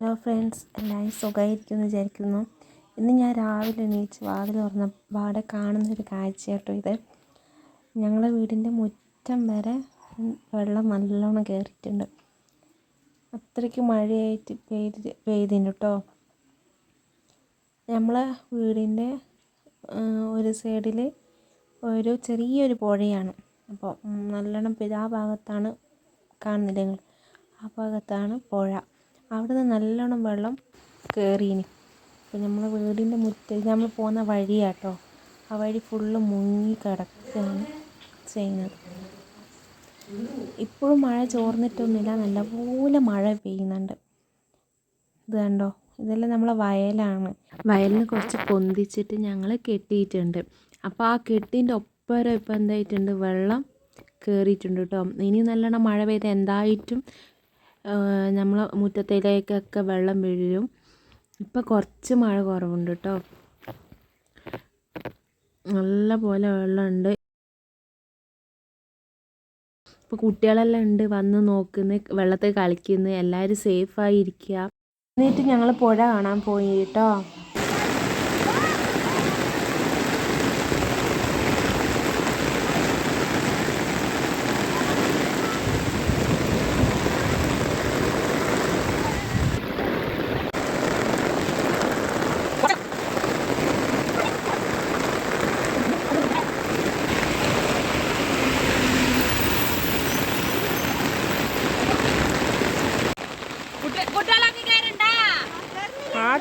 Hello friends എല്ലാവരും സുഖമായിരിക്കുമെന്ന് വിചാരിക്കുന്നു. ഇന്ന് ഞാൻ രാവിലെ എണീച്ച് വാതിൽ തുറന്ന പാടെ കാണുന്നൊരു കാഴ്ച കേട്ടോ ഇത്. ഞങ്ങളുടെ വീടിന്റെ മുറ്റം വരെ വെള്ളം നല്ലോണം കയറിയിട്ടുണ്ട്. അത്രയ്ക്ക് മഴയായിട്ട് പെയ്ത് പെയ്തിന് കേട്ടോ നമ്മളെ വീടിന്റെ ഒരു സൈഡിൽ ഒരു ചെറിയൊരു പുഴയാണ്. അപ്പോൾ നല്ലോണം പിതാ ഭാഗത്താണ് കാണുന്നില്ല ആ ഭാഗത്താണ് പുഴ. അവിടെ നിന്ന് നല്ലോണം വെള്ളം കയറീന് അപ്പോൾ നമ്മളെ വീടിന്റെ മുറ്റത്ത് നമ്മൾ പോകുന്ന വഴിയാട്ടോ. ആ വഴി ഫുള്ള് മുങ്ങി കിടക്കുകയാണ് ചെയ്യുന്നത്. ഇപ്പോഴും മഴ ചോർന്നിട്ടൊന്നുമില്ല. നല്ലപോലെ മഴ പെയ്യുന്നുണ്ട്. ഇത് കണ്ടോ? ഇതെല്ലാം നമ്മളെ വയലാണ്. വയലിന് കുറച്ച് പൊന്തിച്ചിട്ട് ഞങ്ങൾ കെട്ടിയിട്ടുണ്ട്. അപ്പോൾ ആ കെട്ടിന്റെ ഒപ്പരം ഇപ്പം എന്തായിട്ടുണ്ട്? വെള്ളം കയറിയിട്ടുണ്ട് കേട്ടോ ഇനി നല്ലോണം മഴ പെയ്ത് എന്തായിട്ടും നമ്മളെ മുറ്റത്തിലേക്കൊക്കെ വെള്ളം വീഴും. ഇപ്പം കുറച്ച് മഴ കുറവുണ്ട് കേട്ടോ നല്ല പോലെ വെള്ളമുണ്ട്. ഇപ്പോൾ കുട്ടികളെല്ലാം ഉണ്ട് വന്ന് നോക്കുന്നു വെള്ളത്തിൽ കളിക്കുന്നു എല്ലാവരും സേഫായി ഇരിക്കുക എന്നിട്ട് ഞങ്ങൾ പുഴ കാണാൻ പോയി കേട്ടോ കുട്ടികളൊക്കെ കയറണ്ടാ ആ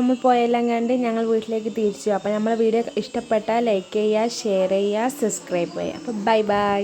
നമ്മൾ പോയെല്ലാം കണ്ട് ഞങ്ങൾ വീട്ടിലേക്ക് തിരിച്ചു. അപ്പോൾ നമ്മളെ വീഡിയോ ഇഷ്ടപ്പെട്ടാൽ ലൈക്ക് ചെയ്യുക ഷെയർ ചെയ്യുക സബ്സ്ക്രൈബ് ചെയ്യുക. അപ്പോൾ ബൈ ബൈ